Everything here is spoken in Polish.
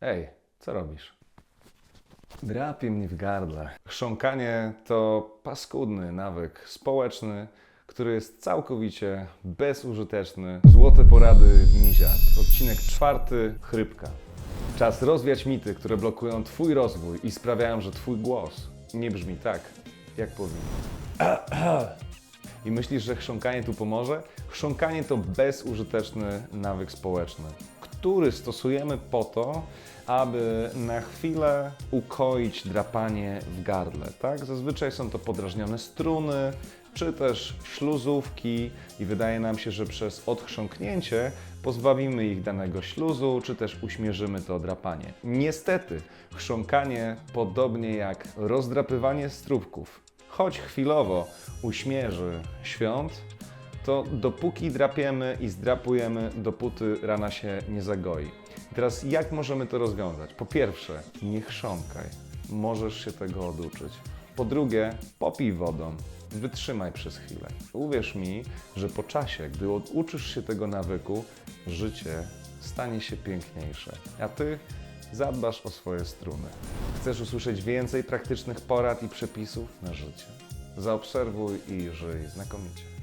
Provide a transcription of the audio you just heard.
Ej, co robisz? Drapie mnie w gardle. Chrząkanie to paskudny nawyk społeczny, który jest całkowicie bezużyteczny. Złote porady Miziart. Odcinek czwarty, chrypka. Czas rozwiać mity, które blokują Twój rozwój i sprawiają, że Twój głos nie brzmi tak, jak powinien. I myślisz, że chrząkanie tu pomoże? Chrząkanie to bezużyteczny nawyk społeczny, który stosujemy po to, aby na chwilę ukoić drapanie w gardle. Tak? Zazwyczaj są to podrażnione struny, czy też śluzówki i wydaje nam się, że przez odchrząknięcie pozbawimy ich danego śluzu, czy też uśmierzymy to drapanie. Niestety, chrząkanie, podobnie jak rozdrapywanie strubków, choć chwilowo uśmierzy świąt, to dopóki drapiemy i zdrapujemy, dopóty rana się nie zagoi. Teraz jak możemy to rozwiązać? Po pierwsze, nie chrząkaj. Możesz się tego oduczyć. Po drugie, popij wodą. Wytrzymaj przez chwilę. Uwierz mi, że po czasie, gdy oduczysz się tego nawyku, życie stanie się piękniejsze. A ty zadbasz o swoje struny. Chcesz usłyszeć więcej praktycznych porad i przepisów na życie? Zaobserwuj i żyj znakomicie.